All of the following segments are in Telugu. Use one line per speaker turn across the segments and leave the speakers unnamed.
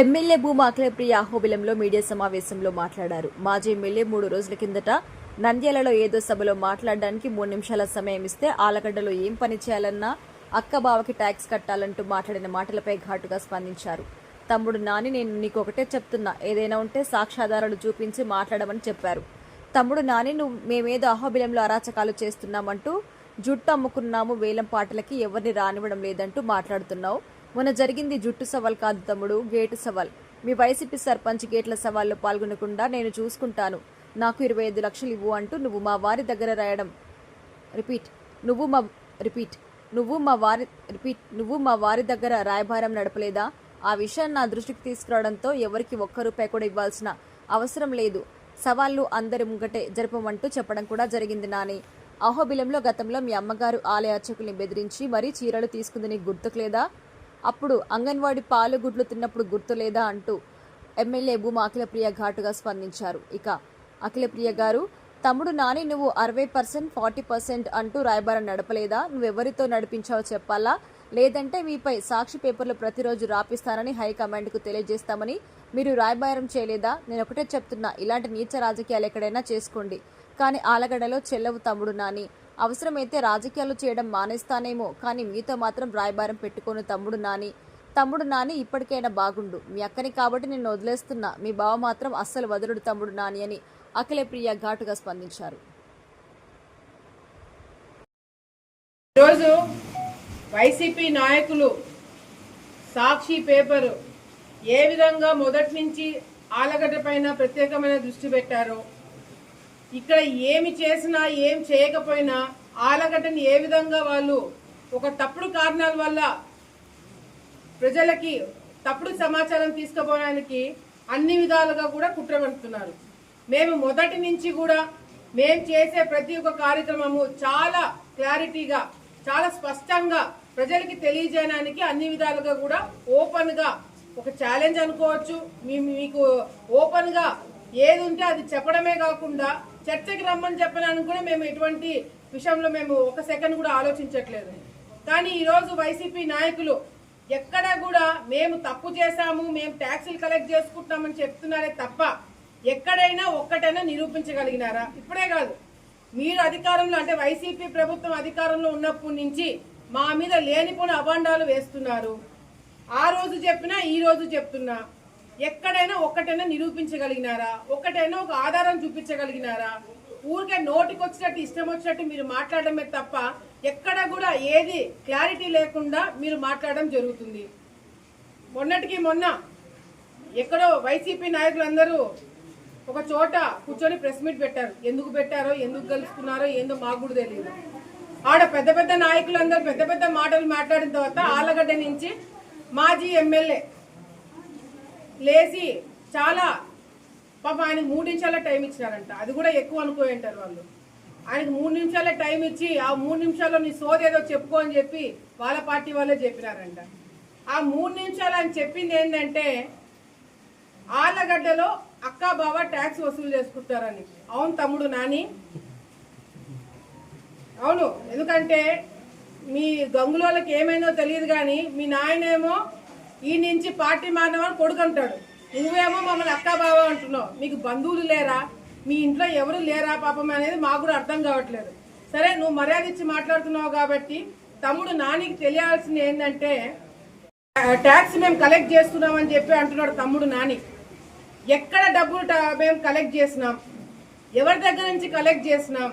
ఎమ్మెల్యే భూమా అఖిలప్రియ అహోబిలంలో మీడియా సమావేశంలో మాట్లాడారు. మాజీ ఎమ్మెల్యే మూడు రోజుల కిందట నంద్యాలలో ఏదో సభలో మాట్లాడడానికి మూడు నిమిషాల సమయం ఇస్తే ఆలగడ్డలో ఏం పని చేయాలన్నా అక్క బావకి ట్యాక్స్ కట్టాలంటూ మాట్లాడిన మాటలపై ఘాటుగా స్పందించారు. తమ్ముడు నాని నేను నీకు ఒకటే చెప్తున్నా. ఏదైనా ఉంటే సాక్ష్యాధారాలు చూపించి మాట్లాడమని చెప్పారు. తమ్ముడు నాని నువ్వు మేమేదో అహోబిలంలో అరాచకాలు చేస్తున్నామంటూ జుట్టు అమ్ముకున్నాము వేలం పాటలకి ఎవరిని రానివ్వడం లేదంటూ మాట్లాడుతున్నావు. మొన్న జరిగింది జుట్టు సవాల్ కాదు తమ్ముడు గేటు సవాల్. మీ వైసీపీ సర్పంచ్ గేట్ల సవాల్లో పాల్గొనకుండా నేను చూసుకుంటాను. నాకు ఇరవై ఐదు లక్షలు ఇవ్వు అంటూ నువ్వు మా వారి దగ్గర రాయడం. రిపీట్. నువ్వు మా రిపీట్. నువ్వు మా వారి రిపీట్. నువ్వు మా వారి దగ్గర రాయభారం నడపలేదా? ఆ విషయాన్ని నా దృష్టికి తీసుకురావడంతో ఎవరికి ఒక్క రూపాయి కూడా ఇవ్వాల్సిన అవసరం లేదు. సవాళ్ళు అందరి ముంగటే జరపమంటూ చెప్పడం కూడా జరిగింది నాని. అహోబిలంలో గతంలో మీ అమ్మగారు ఆలయ అర్చకుల్ని బెదిరించి మరీ చీరలు తీసుకుంది నీకు గుర్తుకు లేదా? అప్పుడు అంగన్వాడి పాలు గుడ్లు తిన్నప్పుడు గుర్తులేదా అంటూ ఎమ్మెల్యే భూమా అఖిలప్రియ ఘాటుగా స్పందించారు. ఇక అఖిలప్రియ గారు తమ్ముడు నాని నువ్వు అరవై పర్సెంట్ ఫార్టీ పర్సెంట్ అంటూ రాయబారం నడపలేదా? నువ్వెవరితో నడిపించావో చెప్పాలా? లేదంటే మీపై సాక్షి పేపర్లు ప్రతిరోజు రాపిస్తానని హైకమాండ్కు తెలియజేస్తామని మీరు రాయబారం చేయలేదా? నేను ఒకటే చెప్తున్నా ఇలాంటి నీచ రాజకీయాలు ఎక్కడైనా చేసుకోండి. కానీ ఆలగడలో చెల్లవు తమ్ముడు నాని. అవసరమైతే రాజకీయాలు చేయడం మానేస్తానేమో కానీ మీతో మాత్రం రాయబారం పెట్టుకోను తమ్ముడు నాని. తమ్ముడు నాని ఇప్పటికైనా బాగుండు. మీ అక్కని కాబట్టి నేను వదిలేస్తున్నా. మీ బావ మాత్రం అస్సలు వదలుడు తమ్ముడు నాని అని అఖిలప్రియ ఘాటుగా స్పందించారు.
ఈరోజు వైసీపీ నాయకులు సాక్షి పేపరు ఏ విధంగా మొదటి నుంచి ఆలగడ్డ పైన ప్రత్యేకమైన దృష్టి పెట్టారో ఇక్కడ ఏమి చేసినా ఏం చేయకపోయినా ఆలగడ్డని ఏ విధంగా వాళ్ళు ఒక తప్పుడు కారణాల వల్ల ప్రజలకి తప్పుడు సమాచారం తీసుకుపోవడానికి అన్ని విధాలుగా కూడా కుట్ర పెడుతున్నారు. మేము మొదటి నుంచి కూడా మేము చేసే ప్రతి ఒక్క కార్యక్రమము చాలా క్లారిటీగా చాలా స్పష్టంగా ప్రజలకి తెలియజేయడానికి అన్ని విధాలుగా కూడా ఓపెన్గా ఒక ఛాలెంజ్ అనుకోవచ్చు. మేము మీకు ఓపెన్గా ఏది ఉంటే అది చెప్పడమే కాకుండా చర్చకి రమ్మని చెప్పడానికి కూడా మేము ఎటువంటి విషయంలో మేము ఒక సెకండ్ కూడా ఆలోచించట్లేదు. కానీ ఈరోజు వైసీపీ నాయకులు ఎక్కడ కూడా మేము తప్పు చేశాము మేము ట్యాక్సీలు కలెక్ట్ చేసుకుంటున్నామని చెప్తున్నారే తప్ప ఎక్కడైనా ఒక్కటైనా నిరూపించగలిగినారా? ఇప్పుడే కాదు. మీరు అధికారంలో అంటే వైసీపీ ప్రభుత్వం అధికారంలో ఉన్నప్పటి నుంచి మా మీద లేనిపోని అభాండాలు వేస్తున్నారు. ఆ రోజు చెప్పినా ఈ రోజు చెప్తున్నా. ఎక్కడైనా ఒక్కటైనా నిరూపించగలిగినారా? ఒకటైనా ఒక ఆధారం చూపించగలిగినారా? ఊరికే నోటికి వచ్చినట్టు ఇష్టం వచ్చినట్టు మీరు మాట్లాడమే తప్ప ఎక్కడ కూడా ఏది క్లారిటీ లేకుండా మీరు మాట్లాడడం జరుగుతుంది. మొన్నటికి మొన్న ఎక్కడో వైసీపీ నాయకులందరూ ఒక చోట కూర్చొని ప్రెస్ మీట్ పెట్టారు. ఎందుకు పెట్టారో ఎందుకు కలుసుకున్నారో ఏందో మాకు కూడా తెలియదు ఆడ పెద్ద పెద్ద నాయకులందరూ పెద్ద పెద్ద మాటలు మాట్లాడిన తర్వాత ఆలగడ్డ నుంచి మాజీ ఎమ్మెల్యే లేచి చాలా పాప ఆయనకు మూడు నిమిషాల టైం ఇచ్చినారంట. అది కూడా ఎక్కువ అనుకోయి వాళ్ళు. ఆయనకు మూడు నిమిషాల టైం ఇచ్చి ఆ మూడు నిమిషాల్లో నీ సోది ఏదో చెప్పుకో అని చెప్పి వాళ్ళ పార్టీ వాళ్ళే చెప్పినారంట. ఆ మూడు నిమిషాలు ఆయన చెప్పింది ఏంటంటే ఆళ్ళగడ్డలో అక్క బావ ట్యాక్స్ వసూలు చేసుకుంటారని. అవును తమ్ముడు నాని. అవును ఎందుకంటే మీ గంగులోళ్ళకి ఏమైందో తెలియదు కానీ మీ నాయనేమో ఈ నుంచి పార్టీ మారినవాడు కొడుకు అంటాడు. నువ్వేమో మమ్మల్ని అక్క బావ అంటున్నావు. మీకు బంధువులు లేరా? మీ ఇంట్లో ఎవరు లేరా పాపం అనేది మాకు కూడా అర్థం కావట్లేదు. సరే నువ్వు మర్యాద ఇచ్చి మాట్లాడుతున్నావు కాబట్టి తమ్ముడు నానికి తెలియాల్సింది ఏంటంటే ట్యాక్స్ మేము కలెక్ట్ చేస్తున్నామని చెప్పి అంటున్నాడు తమ్ముడు నాని. ఎక్కడ డబ్బులు మేము కలెక్ట్ చేసినాం? ఎవరి దగ్గర నుంచి కలెక్ట్ చేసినాం?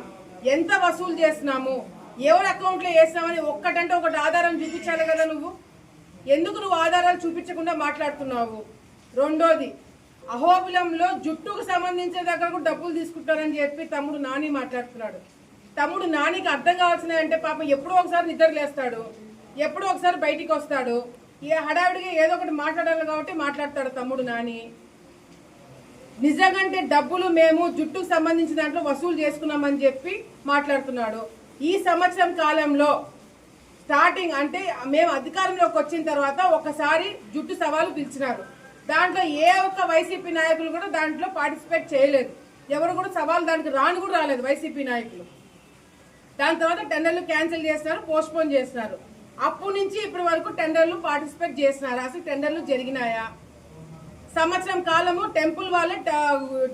ఎంత వసూలు చేసినాము? ఎవరి అకౌంట్లో వేసినామని ఒక్కటంటే ఒకటి ఆధారం చూపించాలి కదా నువ్వు? ఎందుకు నువ్వు ఆధారాలు చూపించకుండా మాట్లాడుతున్నావు? రెండోది అహోబిలంలో జుట్టుకు సంబంధించిన దగ్గర కూడా డబ్బులు తీసుకుంటారని చెప్పి తమ్ముడు నాని మాట్లాడుతున్నాడు. తమ్ముడు నానికి అర్థం కావాల్సిన అంటే పాపం ఎప్పుడో ఒకసారి నిద్ర లేస్తాడు ఎప్పుడో ఒకసారి బయటికి వస్తాడు. ఏ హడావిడిగా ఏదో ఒకటి మాట్లాడాలి కాబట్టి మాట్లాడతాడు తమ్ముడు నాని. నిజంగంటే డబ్బులు మేము జుట్టుకు సంబంధించిన దాంట్లో వసూలు చేసుకున్నామని చెప్పి మాట్లాడుతున్నాడు. ఈ సంవత్సరం కాలంలో స్టార్టింగ్ అంటే మేము అధికారంలోకి వచ్చిన తర్వాత ఒకసారి జుట్టు సవాలు పిలిచినారు. దాంట్లో ఏ ఒక్క వైసీపీ నాయకులు కూడా దాంట్లో పార్టిసిపేట్ చేయలేదు. ఎవరు కూడా సవాల్ దానికి రాను కూడా రాలేదు వైసీపీ నాయకులు. దాని తర్వాత టెండర్లు క్యాన్సిల్ చేస్తున్నారు పోస్ట్పోన్ చేస్తున్నారు అప్పటి నుంచి ఇప్పటి వరకు టెండర్లు పార్టిసిపేట్ చేస్తున్నారు అసలు టెండర్లు జరిగినాయా? సంవత్సరం కాలము టెంపుల్ వాళ్ళే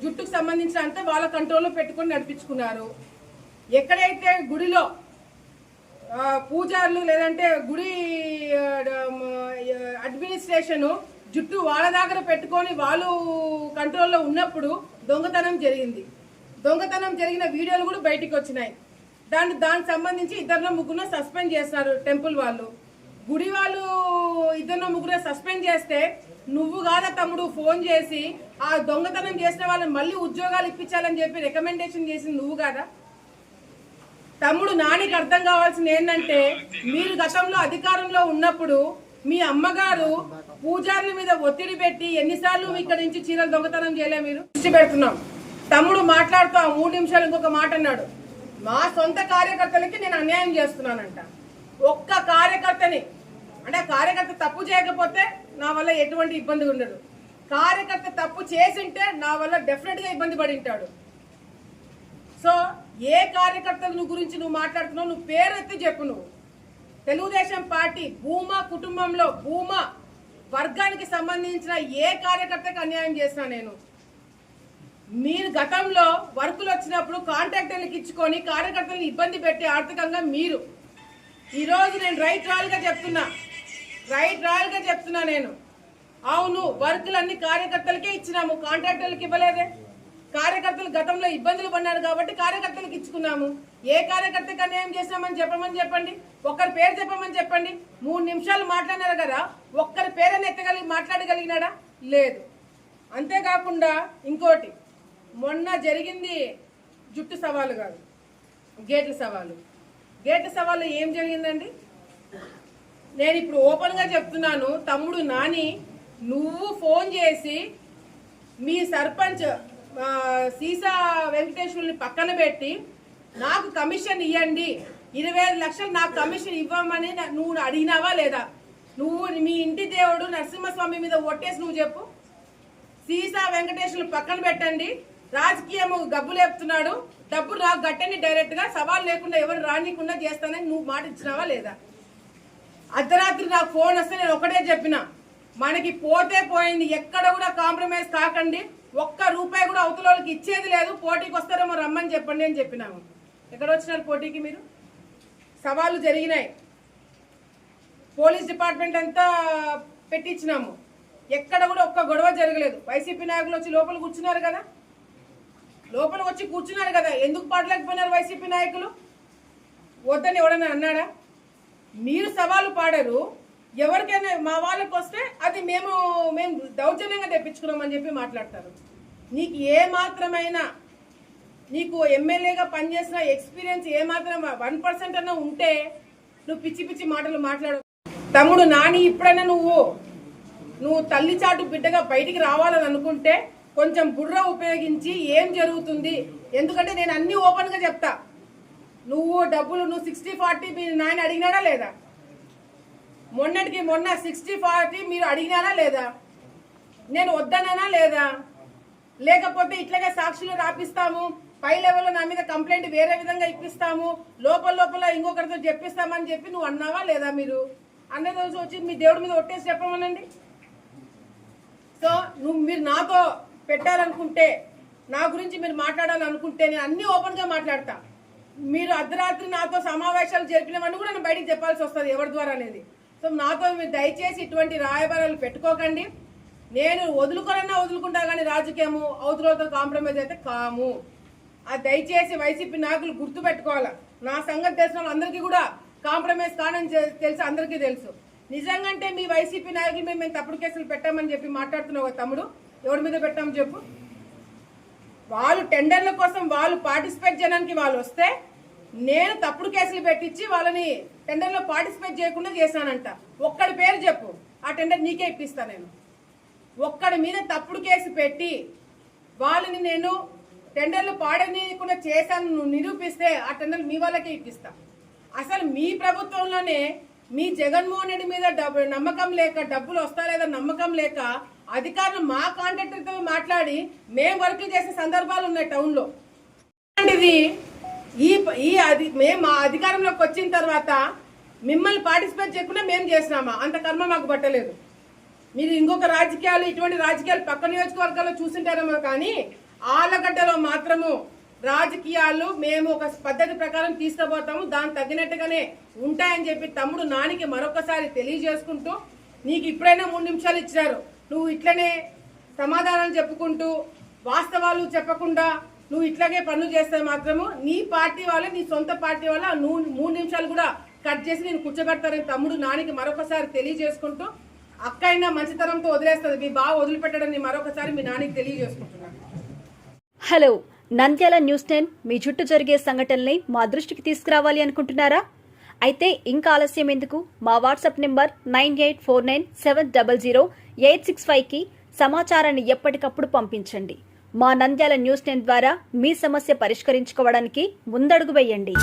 జుట్టుకు సంబంధించిన అంతా వాళ్ళ కంట్రోల్లో పెట్టుకుని నడిపించుకున్నారు. ఎక్కడైతే గుడిలో పూజారులు లేదంటే గుడి అడ్మినిస్ట్రేషన్ జుట్టు వాళ్ళ దగ్గర పెట్టుకొని వాళ్ళు కంట్రోల్లో ఉన్నప్పుడు దొంగతనం జరిగింది. దొంగతనం జరిగిన వీడియోలు కూడా బయటికి వచ్చినాయి. దాని దానికి సంబంధించి ఇద్దరు ముగ్గురు సస్పెండ్ చేస్తున్నారు టెంపుల్ వాళ్ళు. గుడి వాళ్ళు ఇద్దరు ముగ్గురు సస్పెండ్ చేస్తే నువ్వు కాదా తమ్ముడు ఫోన్ చేసి ఆ దొంగతనం చేసిన వాళ్ళని మళ్ళీ ఉద్యోగాలు ఇప్పించాలని చెప్పి రికమెండేషన్ చేసింది నువ్వు కాదా? తమ్ముడు నానికి అర్థం కావాల్సింది ఏంటంటే మీరు గతంలో అధికారంలో ఉన్నప్పుడు మీ అమ్మగారు పూజారుల మీద ఒత్తిడి పెట్టి ఎన్నిసార్లు ఇక్కడ నుంచి చీరలు దొంగతనం చేయలే మీరు? దృష్టి పెడుతున్నాం. తమ్ముడు మాట్లాడుతూ ఆ మూడు నిమిషాలు ఇంకొక మాట అన్నాడు. మా సొంత కార్యకర్తలకి నేను అన్యాయం చేస్తున్నానంట. ఒక్క కార్యకర్తని అంటే కార్యకర్త తప్పు చేయకపోతే నా వల్ల ఎటువంటి ఇబ్బంది ఉండదు. కార్యకర్త తప్పు చేసింటే నా వల్ల డెఫినెట్గా ఇబ్బంది పడి ఉంటాడు. సో ఏ కార్యకర్తలను గురించి నువ్వు మాట్లాడుతున్నావు? నువ్వు పేరు ఎత్తి చెప్పు నువ్వు. తెలుగుదేశం పార్టీ భూమా కుటుంబంలో భూమా వర్గానికి సంబంధించిన ఏ కార్యకర్తకి అన్యాయం చేసినా నేను? మీరు గతంలో వర్కులు వచ్చినప్పుడు కాంట్రాక్టర్లకు ఇచ్చుకొని కార్యకర్తలను ఇబ్బంది పెట్టి ఆర్థికంగా మీరు. ఈరోజు నేను రైట్ రాయల్గా చెప్తున్నా. రైట్ రాయల్గా చెప్తున్నా నేను. అవును వర్కులన్నీ కార్యకర్తలకే ఇచ్చినాము కాంట్రాక్టర్లకు ఇవ్వలేదే. కార్యకర్తలు గతంలో ఇబ్బందులు పడినారు కాబట్టి కార్యకర్తలకు ఇచ్చుకున్నాము. ఏ కార్యకర్తకి అన్యాయం చేశామని చెప్పమని చెప్పండి. ఒక్కరి పేరు చెప్పమని చెప్పండి. మూడు నిమిషాలు మాట్లాడినారు కదా ఒక్కరి పేరని ఎత్తగలిగి మాట్లాడగలిగినాడా? లేదు. అంతేకాకుండా ఇంకోటి మొన్న జరిగింది జుట్టు సవాలు కాదు గేట్ల సవాలు. గేట్ల సవాలు ఏం జరిగిందండి? నేను ఇప్పుడు ఓపెన్గా చెప్తున్నాను తమ్ముడు నాని నువ్వు ఫోన్ చేసి మీ సర్పంచ్ సీసా వెంకటేశ్వరుని పక్కన పెట్టి నాకు కమిషన్ ఇవ్వండి ఇరవై ఐదు లక్షలు నాకు కమిషన్ ఇవ్వమని నువ్వు అడిగినావా లేదా? నువ్వు మీ ఇంటి దేవుడు నరసింహస్వామి మీద ఒట్టేసి నువ్వు చెప్పు. సీసా వెంకటేశ్వరుని పక్కన పెట్టండి. రాజకీయం గబ్బు లేపుతున్నాడు. డబ్బు నాకు గట్టండి డైరెక్ట్గా సవాల్ లేకుండా ఎవరు రానికుండా చేస్తానని నువ్వు మాట ఇచ్చినావా లేదా? అర్ధరాత్రి నాకు ఫోన్ వస్తే నేను ఒకటే చెప్పిన మనకి పోతే పోయింది. ఎక్కడ కూడా కాంప్రమైజ్ కాకండి. ఒక్క రూపాయి కూడా అవతలకి వాళ్ళకి ఇచ్చేది లేదు. పోటీకి వస్తారేమో రమ్మని చెప్పండి అని చెప్పినాము. ఎక్కడ వచ్చినారు పోటీకి మీరు? సవాళ్ళు జరిగినాయి. పోలీస్ డిపార్ట్మెంట్ అంతా పెట్టించినాము. ఎక్కడ కూడా ఒక్క గొడవ జరగలేదు. వైసీపీ నాయకులు వచ్చి లోపల కూర్చున్నారు కదా? లోపల వచ్చి కూర్చున్నారు కదా? ఎందుకు పాడలేకపోయినారు వైసీపీ నాయకులు? వద్దని ఎవడన్నా అన్నాడా? మీరు సవాలు పాడారు. ఎవరికైనా మా వాళ్ళకి వస్తే అది మేము మేము దౌర్జన్యంగా తెప్పించుకున్నామని చెప్పి మాట్లాడతారు. నీకు ఏ మాత్రమైనా నీకు ఎమ్మెల్యేగా పనిచేసిన ఎక్స్పీరియన్స్ ఏ మాత్రం వన్ పర్సెంట్ అన్నా ఉంటే నువ్వు పిచ్చి పిచ్చి మాటలు మాట్లాడు. తమ్ముడు నాని ఇప్పుడైనా నువ్వు నువ్వు తల్లి చాటు బిడ్డగా బయటికి రావాలని అనుకుంటే కొంచెం బుర్ర ఉపయోగించి ఏం జరుగుతుంది? ఎందుకంటే నేను అన్ని ఓపెన్గా చెప్తా. నువ్వు డబ్బులు నువ్వు సిక్స్టీ ఫార్టీ మీ నాయన అడిగినాడా లేదా? మొన్నటికి మొన్న సిక్స్టీ ఫార్టీ మీరు అడిగినారా లేదా? నేను వద్దనానా లేదా? లేకపోతే ఇట్లాగే సాక్షులు రాపిస్తాము. పై లెవెల్లో నా మీద కంప్లైంట్ వేరే విధంగా ఇప్పిస్తాము. లోపల లోపల ఇంకొకరితో చెప్పిస్తామని చెప్పి నువ్వు అన్నావా లేదా మీరు? అన్న రోజు వచ్చి మీ దేవుడి మీద ఒట్టేసి చెప్పమనండి. సో నువ్వు మీరు నాతో పెట్టాలనుకుంటే నా గురించి మీరు మాట్లాడాలనుకుంటే నేను అన్ని ఓపెన్గా మాట్లాడతా. మీరు అర్ధరాత్రి నాతో సమావేశాలు జరిపినవన్నీ కూడా నేను బయటికి చెప్పాల్సి వస్తుంది ఎవరి ద్వారా అనేది. సో నాతో మీరు దయచేసి ఇటువంటి రాయబారాలు పెట్టుకోకండి. నేను వదులుకోనన్నా వదులుకుంటా కానీ రాజకీయము అవతలతో కాంప్రమైజ్ అయితే కాము. అది దయచేసి వైసీపీ నాయకులు గుర్తు పెట్టుకోవాలా నా సంగతి తెలిసిన వాళ్ళందరికీ కూడా కాంప్రమైజ్ కానని తెలుసు అందరికీ తెలుసు. నిజంగంటే మీ వైసీపీ నాయకులు మేము మేము తప్పుడు కేసులు పెట్టామని చెప్పి మాట్లాడుతున్నావు తమ్ముడు? ఎవరి మీద పెట్టాము చెప్పు. వాళ్ళు టెండర్ల కోసం వాళ్ళు పార్టిసిపేట్ చేయడానికి వాళ్ళు వస్తే నేను తప్పుడు కేసులు పెట్టించి వాళ్ళని టెండర్లో పార్టిసిపేట్ చేయకుండా చేశానంట. ఒక్కడి పేరు చెప్పు. ఆ టెండర్ నీకే ఇప్పిస్తా నేను. ఒక్కడి మీద తప్పుడు కేసు పెట్టి వాళ్ళని నేను టెండర్లు పాడనీయకుండా చేశాను నువ్వు నిరూపిస్తే ఆ టెండర్లు మీ వాళ్ళకే ఇప్పిస్తా. అసలు మీ ప్రభుత్వంలోనే మీ జగన్మోహన్ రెడ్డి మీద డబ్బు నమ్మకం లేక డబ్బులు వస్తా లేదా నమ్మకం లేక అధికారులు మా కాంట్రాక్టర్తో మాట్లాడి మేము వర్కులు చేసే సందర్భాలు ఉన్నాయి టౌన్లో. అలాంటిది ఈ ఈ అది మేము మా అధికారంలోకి వచ్చిన తర్వాత మిమ్మల్ని పార్టిసిపేట్ చేయకుండా మేము చేసినామా? అంత కర్మ మాకు పట్టలేదు. మీరు ఇంకొక రాజకీయాలు ఇటువంటి రాజకీయాలు పక్క నియోజకవర్గాల్లో చూసింటారేమో కానీ ఆలగడ్డలో మాత్రము రాజకీయాలు మేము ఒక పద్ధతి ప్రకారం తీసుకుపోతాము. దానికి తగినట్టుగానే ఉంటాయని చెప్పి తమ్ముడు నానికి మరొకసారి తెలియజేసుకుంటూ నీకు ఇప్పుడైనా మూడు నిమిషాలు ఇచ్చారు నువ్వు ఇట్లనే సమాధానాలు చెప్పుకుంటూ వాస్తవాలు చెప్పకుండా నువ్వు ఇట్లాగే పనులు చేస్తే మాత్రము నీ పార్టీ వాళ్ళే నీ సొంత పార్టీ వాళ్ళ నువ్వు మూడు నిమిషాలు కూడా కట్ చేసి నేను కూర్చోబెడతారని తమ్ముడు నానికి మరొకసారి తెలియజేసుకుంటూ అక్క అయినా మంచితనంతో వదిలేస్తుంది. మీ బాగా వదిలిపెట్టడం మరొకసారి మీ నాన్నకి తెలియజేసుకుంటున్నాను.
హలో నంద్యాల న్యూస్ టెన్ మీ చుట్టూ జరిగే సంఘటనల్ని మా దృష్టికి తీసుకురావాలి అనుకుంటున్నారా? అయితే ఇంకా ఆలస్యం ఎందుకు? మా WhatsApp number nine eight four nine seven double zero eight six ఫైవ్కి సమాచారాన్ని ఎప్పటికప్పుడు పంపించండి. మా నంద్యాల న్యూస్ టెన్ ద్వారా మీ సమస్య పరిష్కరించుకోవడానికి ముందడుగు వేయండి.